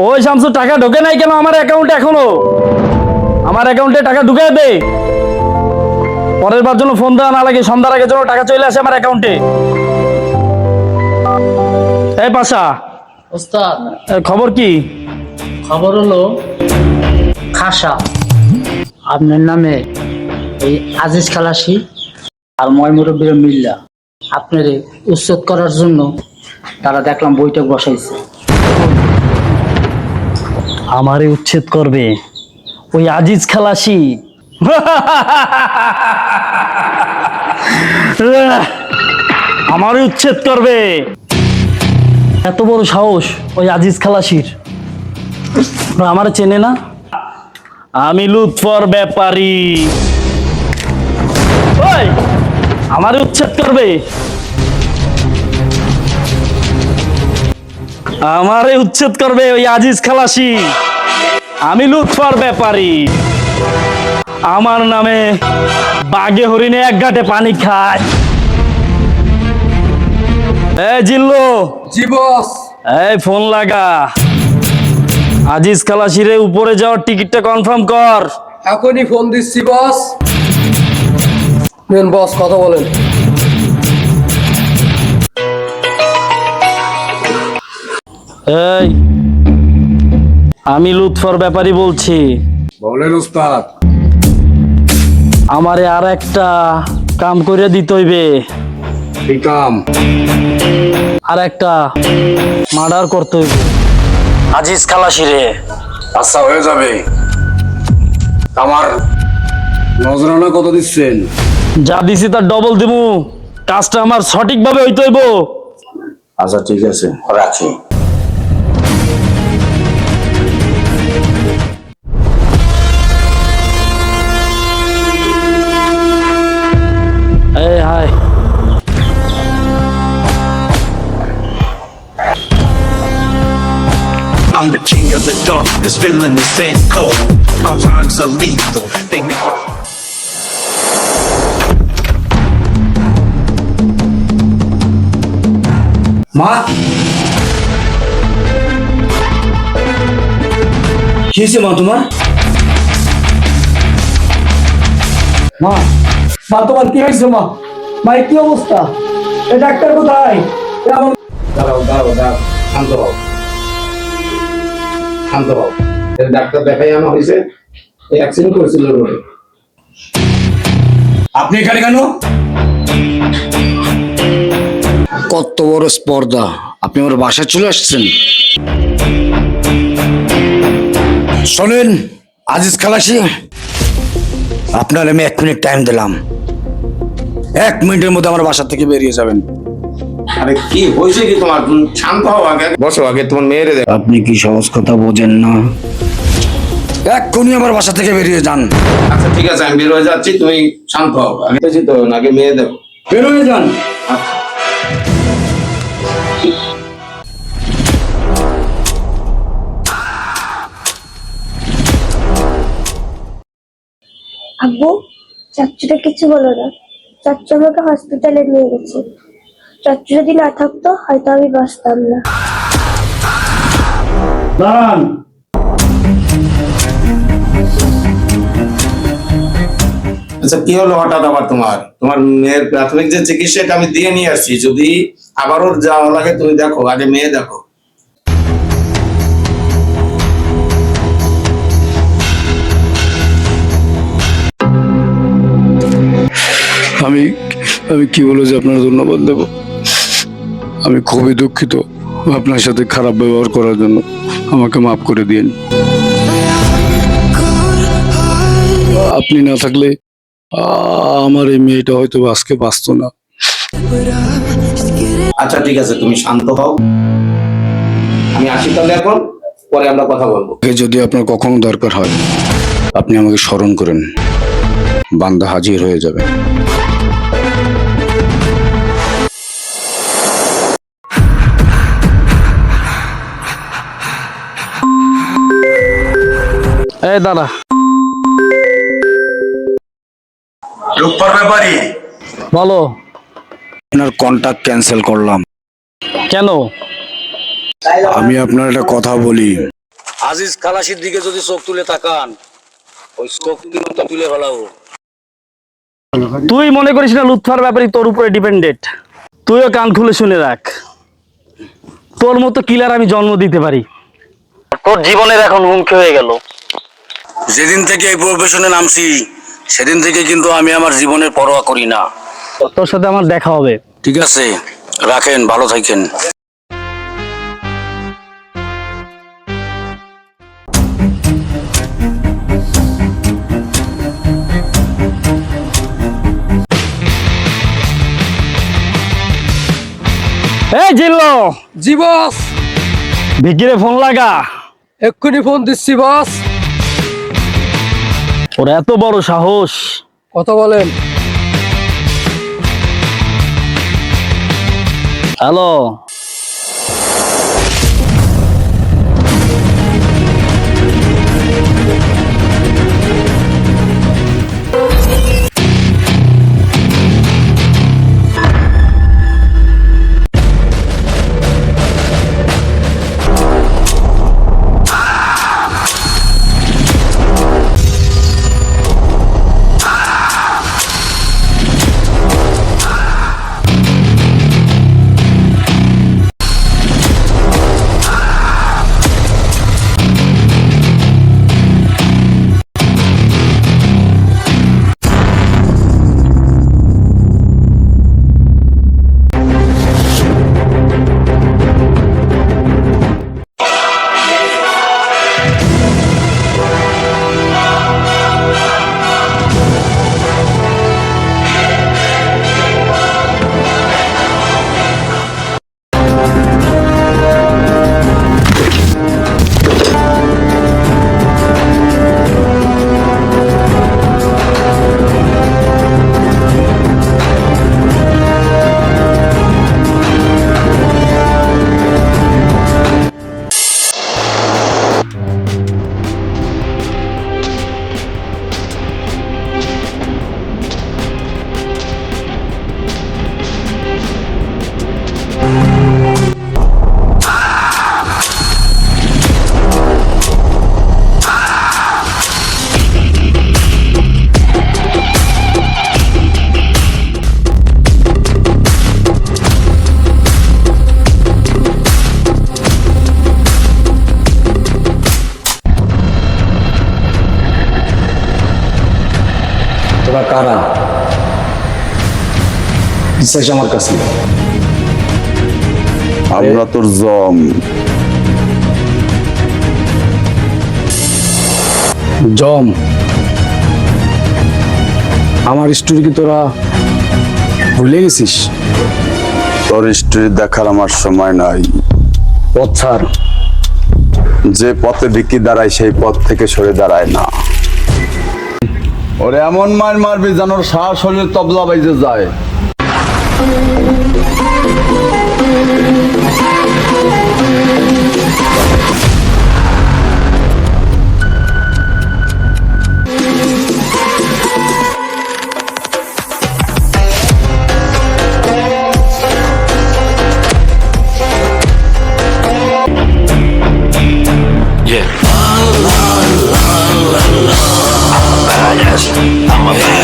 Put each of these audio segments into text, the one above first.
ওই শামসু টাকা ঢোকে নাই কেন? আমার অ্যাকাউন্টে এখনও। আমার অ্যাকাউন্টে টাকা ঢুকে দে। পরের বার জন্য ফোন দেওয়া না লাগে সন্ধ্যার আগে জন্য টাকা চলে আসে আমার অ্যাকাউন্টে এই পাশা ওস্তাদ এর খবর কি? খবর হলো খাসা। আপনার নামে এই আজিজ খালাসি আর ময় মুরব্বীর মিল্লা আপনার উচ্ছেদ করার জন্য তারা দেখলাম বৈঠক বসাইছে। আমারে উচ্ছেদ করবে। ওই আজিজ খালাসি। আমারে উচ্ছেদ করবে। এত বড় সাহস ওই আজিজ খালাসির। আমারে চেনে না? আমি লুৎফর ব্যাপারী। আমারে উচ্ছেদ করবে। আমারে উচ্ছেদ করবে ওই আজিজ খালাসি। আমি লুৎফর ব্যাপারী। আমার নামে বাগে হরিণে এক ঘাটে পানি খায়। এ জিল্লো। জি বস। এই ফোন লাগা। আজিজ খালাসিরে উপরে যাওয়ার টিকিটটা কনফার্ম কর। এখনই ফোন দিচ্ছি বস। বস কথা বলেন। এই আমি লুৎফর ব্যাপারী বলছি। বলেন উস্তাদ আমারে আর একটা কাম করে দিতে হইবে। কি কাম? আর একটা মার্ডার করতে হইবে। আজিজ খালাসিরে আচ্ছা হয়ে যাবে। আমার নজরানা কত দিচ্ছেন? যা দিছি তার ডবল দিমু। কাজটা আমার সঠিকভাবে হইতে হইব। আচ্ছা ঠিক আছে রাখি। এই hi I'm the king of the dark, this villain is dead cold. My rhymes are lethal, they make মা কি হয়েছে মা তোমার মা মা তোমার কি হয়েছে মা? মা কি অবস্থা? এ ডাক্তার কোথায়? দাঁড়াও দাঁড়াও দাঁড়াও শান্ত হও। শান্ত হও। ডাক্তার দেখাই আনা হয়েছে অ্যাক্সিডেন্ট করেছিল রোডে আপনি এখানে কেন? কত বড় স্পর্ধা। আপনি আমার বাসায় চলে আসছেন। শোনেন আজিজ খালাসি আপনার আমি এক মিনিট টাইম দিলাম। এক মিনিটের মধ্যে আমার বাসা থেকে বেরিয়ে যাবেন। আরে কি হয়েছে কি তোমার? শান্ত হও আগে। বসো আগে তোমার মেয়েরে দেখ। আপনি কি সহজ কথা বোঝেন না? এক্ষুনি আমার বাসা থেকে বেরিয়ে যান। আচ্ছা ঠিক আছে আমি বের হয়ে যাচ্ছি তুমি শান্ত হও। আগে তো নাকি মেয়ে দেখো। বেরোয় যান। আব্বু চাচ্চুটা কিছু বলো না। চাচ্চু আমাকে হসপিটালে নিয়ে গেছে। চাচ্চু যদি না থাকতো হয়তো আমি বাঁচতাম না। দাঁড়ান। আচ্ছা কি হলো হঠাৎ আবার তোমার? তোমার মেয়ের প্রাথমিক যে চিকিৎসা এটা আমি দিয়ে নিয়ে আসছি। যদি আবারও যাওয়া লাগে তুমি দেখো আগে মেয়ে দেখো। আমি আমি কি বলে যে আপনার ধন্যবাদ দেব? আমি খুবই দুঃখিত আপনার সাথে খারাপ ব্যবহার করার জন্য। আমাকে মাফ করে দিন। আপনি না থাকলে আমার এই মেয়েটা হয়তো আজকে বাঁচতো না। আচ্ছা ঠিক আছে তুমি শান্ত হও। আমি আসি তাহলে এখন পরে আমরা কথা বলব। যদি আপনার কখনো দরকার হয় আপনি আমাকে স্মরণ করেন। বান্দা হাজির হয়ে যাবে। এই দাঁড়া। রূপার ব্যাপারী বলো। আপনার কন্ট্যাক্ট ক্যান্সেল করলাম। কেন? আমি আপনার একটা কথা বলি। আজিজ খালাসির দিকে যদি চোখ তুলে তাকান ওই চোখ তুলে তুলে ফেলাবো। তুই মনে করিস না লুৎফার ব্যাপারে তোর উপরে ডিপেন্ডেড তুইও কান খুলে শুনে রাখ। তোর মতো কিলার আমি জন্ম দিতে পারি। তোর জীবনের এখন হুমকি হয়ে গেল। যেদিন থেকে এই প্রফেশনে নামছি সেদিন থেকে কিন্তু আমি আমার জীবনের পরোয়া করি না। তোর সাথে আমার দেখা হবে। ঠিক আছে রাখেন ভালো থাকেন। এই জিল্লো! জি বস। ভিকিরে ফোন লাগা। এক্ষুনি ফোন দিচ্ছি বস। ওর এত বড় সাহস। কত বলেন? হ্যালো। কারা? বিশ্বাস আমার কাছে। আমরা তোর জম। জম। আমার স্টোরি কি তোরা ভুলে গেছিস? তোর স্ত্রী দেখার আমার সময় নাই। পথ ছাড়। যে পথে বিক্রি দাঁড়ায় সেই পথ থেকে সরে দাঁড়ায় না। ওরে এমন মার মারবি যেন সারা শরীরে তবলা বাইজে যায়। এই এত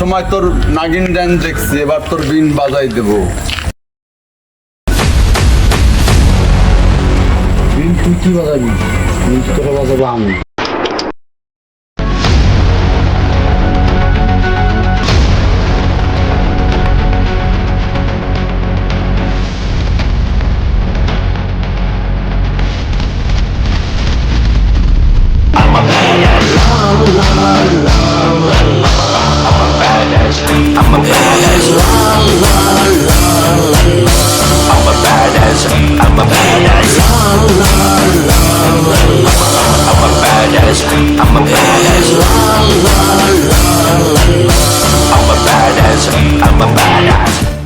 সময় তোর নাগিন ড্যান দেখছি, এবার তোর বিন বাজাই দেবো। তুই কি বাজাবি? বিন তোরা বাজাবো আমি।